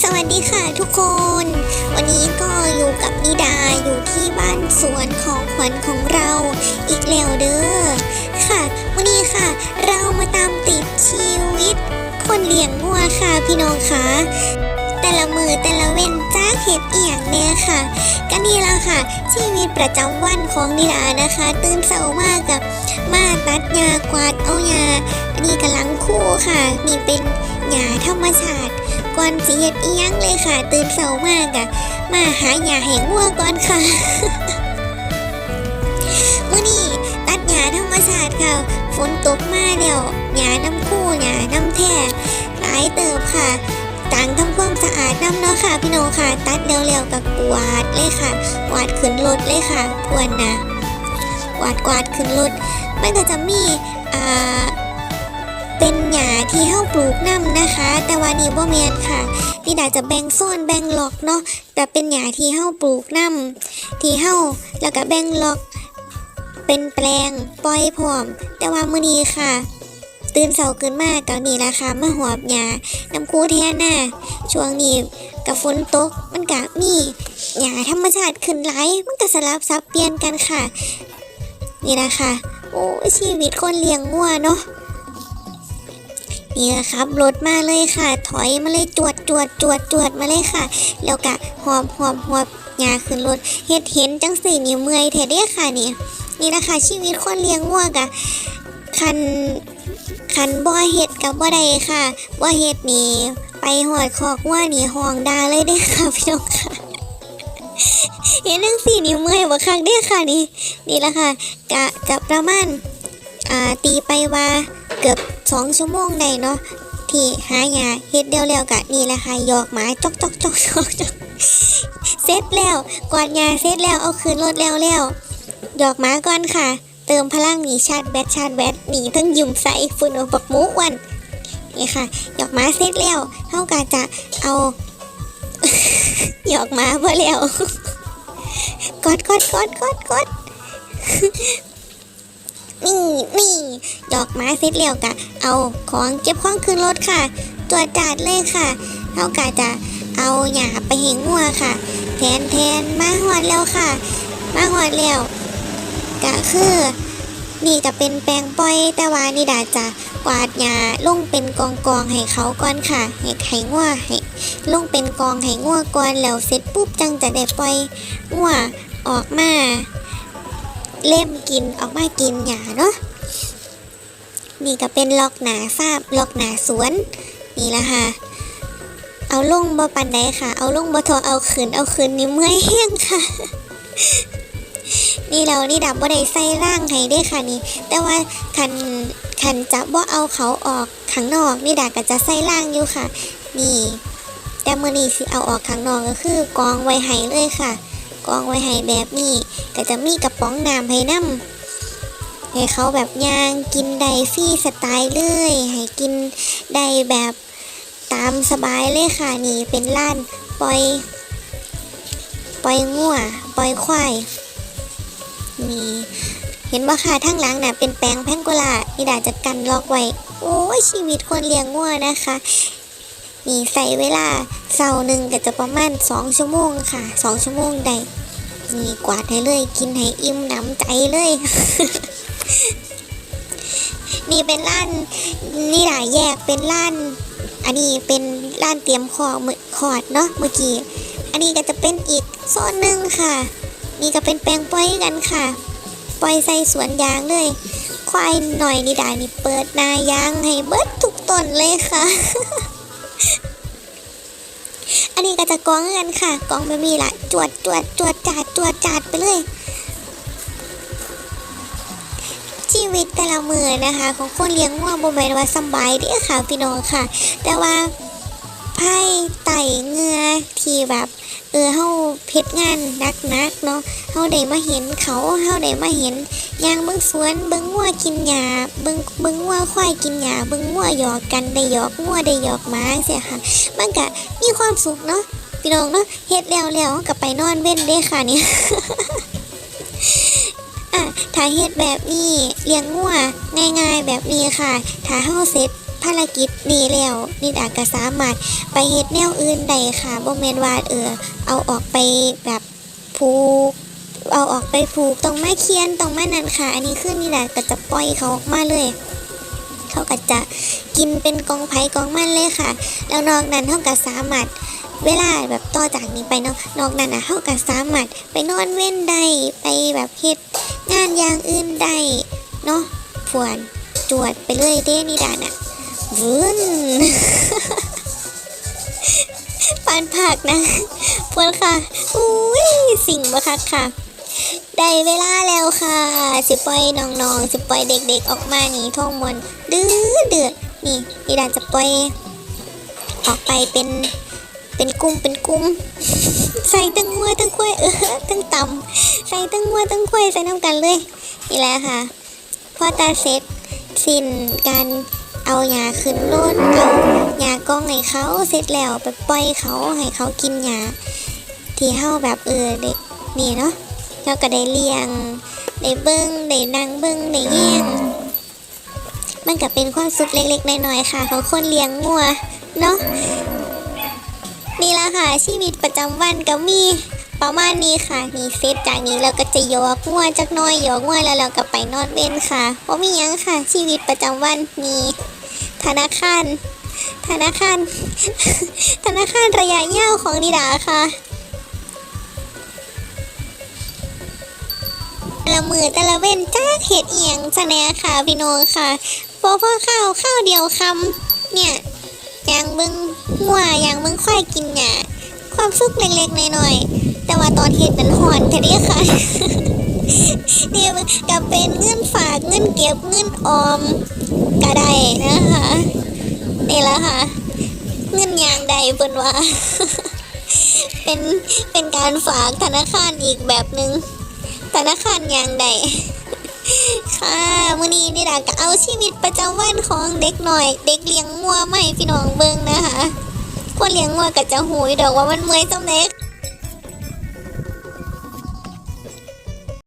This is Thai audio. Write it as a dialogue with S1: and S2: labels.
S1: สวัสดีค่ะทุกคน วันนี้ก็อยู่กับนิดาอยู่ที่บ้านสวนของขวัญของเราอีกแล้วเด้อค่ะ วันนี้ค่ะ เรามาตามติดชีวิต คนเลี้ยงวัวค่ะพี่น้องค่ะแต่ละมือแต่ละเว้นจ้าเห็ดเอียงเนี่ยค่ะก็นี่แหละค่ะ ชีวิตประจำวันของนิดานะคะ ตื่นเช้ามากกับมาตัดหญ้ากวาดเอาหญ้าอันนี้กำลังคู่ค่ะนี่เป็น หญ้าธรรมชาติก่อนสิเฮ็ดอีหยังเลยค่ะ ตื่นเช้ามากอะมาหาหญ้าให้วัวก่อนค่ะมื้อนี้ตัดหญ้าธรรมชาติค่ะ ฝนตกมาแล้วหญ้าน้ำคู่หญ้าน้ำแท้หลายเติบค่ะต่างทำความสะอาดน้ำเนาะค่ะ พี่น้องค่ะ ตัดเร็วๆกับกวาดเลยค่ะกวาดขึ้นรถเลยค่ะพวนนะกวาดกวาดขึ้นรถมันก็จะมีอ่า ที่เฮาปลูกน้ำนะคะ แต่ว่านี่บ่แมนค่ะนี่ดาจะแบ่งโซนแบ่งหลอกเนาะแต่เป็นหญ้าที่เฮาปลูกน้ำที่เฮาแล้วก็แบ่งหลอก เป็นแปลงปล่อยพร้อม แต่ว่ามื้อนี้ค่ะตื่นเช้าขึ้นมาก็นี่ละค่ะมาหอบหญ้าน้ำคูแท้หน้าช่วงนี้กับฝนตกมันก็มีหญ้าธรรมชาติขึ้นหลายมันก็สลับซับเปลี่ยนกันค่ะ นี่นะคะโอ้ชีวิตคนเลี้ยงวัวเนาะ นี่นะครับรถมาเลยค่ะ ถอยมาเลยจวดจวดจวดจวดมาเลยค่ะ แล้วก็หอบหอบหอบยาขึ้นรถเฮ็ดเห็นจังสี่นี่เมื่อยแท้เด้ค่ะนี่นี่นะคะชีวิตคนเลี้ยงวัวกะคันคันบ่เฮ็ดกับบ่ได้ค่ะบ่เฮ็ดนี่ไปหอดคอกวัวนี่ห้องดาเลยเด้ค่ะพี่น้องค่ะเห็นจังสี่นี่เมื่อยบ่คักเด้ค่ะนี่นี่แหละค่ะกะกะประมาณ อ่าตีไปว่าเกือบสองชั่วโมงได้เนาะที่หายาเฮ็ดเดียวแล้วกะนี่แหละค่ะหยอกหมาจอกจอกจอกจอกจอกเสร็จแล้วกวาดยาเสร็จแล้วเอาคืนรถแล้วแล้วหยอกหมาก่อนค่ะ เติมพลังหนีชาร์จแบตชาร์จแบตหนีทั้งยุ่มใส่ฝุ่นอบักหมูอ้วันนี่ค่ะหยอกหมาเสร็จแล้วเท่ากับจะเอาหยอกหมาพอแล้วกดกดกดกดกด นี่นี่ดอกไม้เสร็จแล้วกะเอาของเก็บของขึ้นรถค่ะตรวจัดเลยค่ะเท่ากับจะเอาหยาไปเหงงัวค่ะ แทนแทนมาหอดแล้วค่ะ มาหอดแล้วกะคือนี่จะเป็นแปลงปล่อยแต่ว่านี่ดาจะกวาดหญ้าลงเป็นกองกองให้เขาก่อนค่ะให้ไข่งัวให้ลงเป็นกองให้งัวก่อนแล้วเสร็จปุ๊บจังจะได้ปล่อยงัวออกมา เล่มกินออกมากินหญ้าเนาะนี่ก็เป็นล็อกหนาฟาบล็อกหนาสวน นี่ละค่ะ เอาลงบ่ปันไดค่ะ เอาลงบ่ทอเอาขืนเอาขืนนี่เมื่อยแห้งค่ะ นี่เรานี่ดับบ่ได้ใส่ร่างให้ได้ค่ะนี่ แต่ว่าคันคันจะบ่เอาเขาออกข้างนอก นี่ดาก็จะใส่ร่างอยู่ค่ะ นี่ แต่เมื่อนี้สิเอาออกข้างนอกก็คือกองไว้ให้เลยค่ะ กองไว้ให้แบบนี้ก็จะมีกระป๋องน้ำให้น้ำให้เขาแบบย่างกินได้ฟรีสไตล์เลยให้กินได้แบบตามสบายเลยค่ะนี่เป็นร้านปล่อย ปล่อยงัวปล่อยควายนี่เห็นว่าค่ะทั้งหลังน่ะเป็นแปลงแพงโกลานี่ดาจะกันล็อกไว้ โอ้ยชีวิตคนเลี้ยงงัวนะคะ นี่ใส่เวลา เสาหนึ่งก็จะประมาณสองชั่วโมงค่ะสองชั่วโมงได้นี่กวาดให้เลยกินให้อิ่มหนำใจเลย นี่เป็นร้านนี่หลายแยกเป็นร้าน อันนี้เป็นร้านเตรียมคอมือคอร์ดเนาะเมื่อกี้อันนี้ก็จะเป็นอีกโซนหนึ่งค่ะ นี่ก็เป็นแปลงปล่อยกันค่ะปล่อยใส่สวนยางเลย ควายหน่อยนี่ดานี่เปิดนายางให้เบิดทุกต้นเลยค่ะ นี้ก็จะกองกันค่ะ กองไปมีละจวดจวดจวดจาดจวดจาดไปเลย ชีวิตแต่ละมือนะคะ ของคนเลี้ยงงัวบ่แม่นว่าสบายเด้อค่ะพี่น้องค่ะ แต่ว่าไพ่ไต่เงือที่แบบเออเฮาเพ็ดงานนักๆเนาะเฮาได้มาเห็นเขาเฮาได้มาเห็น ยางเบิ่งสวนเบิ่งงัวกินหญ้าเบิ่งเบิ่งงัวควายกินหญ้าเบิ่งงัวหยอกกันได้หยอกงัวได้หยอกหมาเสียค่ะมันก็มีความสุขเนาะพี่น้องเนาะเฮ็ดแล้วแล้วก็ไปนอนเว้นเด้ค่ะเนี่ยอะถ้าเฮ็ดแบบนี้เลี้ยงงัวง่าย ๆ แบบนี้ค่ะ ถ้าเฮาเสร็จภารกิจนี้แล้วนิดาก็สามารถไปเฮ็ดแนวอื่นได้ค่ะบ่แม่นว่าเออเอาออกไปแบบผูก เอาออกไปผูกต้องมาเคียนต้องมานั่นค่ะ อันนี้คือนี่แหละก็จะปล่อยเขาออกมาเลย เขาก็จะกินเป็นกองไผ่กองมันเลยค่ะ แล้วนอกนั้นเขาก็สามารถเวลาแบบต่อจากนี้ไปเนาะนอกนั้นนะเขาก็สามารถไปนอนเว้นได้ไปแบบเฮ็ดงานอย่างอื่นได้เนาะผวนจวดไปเลยเด้นี่ดาน่ะวืนปานผักนะพวนค่ะอุ้ยสิ่งบัคักค่ะ ได้เวลาแล้วค่ะ สิปล่อยน้องๆ สิปล่อยเด็กๆ ออกมาหนีท่องมนดื้อเดือดนี่นี่ดานจะปล่อยออกไปเป็นเป็นกลุ่มเป็นกลุ่มใส่ตั้งมัวตั้งกล้ยเออตั้งต่ำใส่ตั้งมัวตั้งกล้ยใส่น้ำกันเลยนี่แหละค่ะพอตาเสร็จสิ้นการเอาหยาขึ้นรถเอาหยากองให้เขาเสร็จแล้วไปปล่อยเขาให้เขากินหยาที่เฮาแบบเออเด็กนี่เนาะ เราก็ได้เลี้ยง ได้เบิ้งได้นั่งเบิ้งได้แย่งมันก็เป็นความสุขเล็กๆน้อยๆค่ะ ของคนเลี้ยงงัวเนาะนี่ละค่ะชีวิตประจำวันก็มีประมาณนี้ค่ะนี่เซตจากนี้เราก็จะยกงัวจักน้อยยกงัวแล้วเราก็ไปนอนเว้นค่ะเพราะมียังค่ะ ชีวิตประจำวันมีธนาคาร ธนาคาร ธนาคารระยะยาวของนิดาค่ะ ละมือแต่ละเว้นจ้าเห็ดเอียงจะแน่ค่ะพี่น้องค่ะพอพ่อข้าวข้าวเดียวคำเนี่ยอย่างมึงหัวอย่างมึงควายกินเนี่ยความสุขเล็กๆน้อยๆแต่ว่าตอนเห็ดนั้นหอนแท้เด้ค่ะเนี่ยมันก็เป็นเงินฝากเงินเก็บเงินออมก็ได้นะคะนี่แหละค่ะ เงินอย่างใดเพิ่นว่า เป็นเป็นการฝากธนาคารอีกแบบหนึง่ง ธนาคารอย่างใดค่ะมื้อนี้นี่ดาก็เอาชีวิตประจำวันของเด็กหน่อย เด็กเลี้ยงงัวไม่พี่น้องเบิ่งนะคะคนเลี้ยงงัวก็จะหูยดอกว่ามันเมื่อยจังเด็ก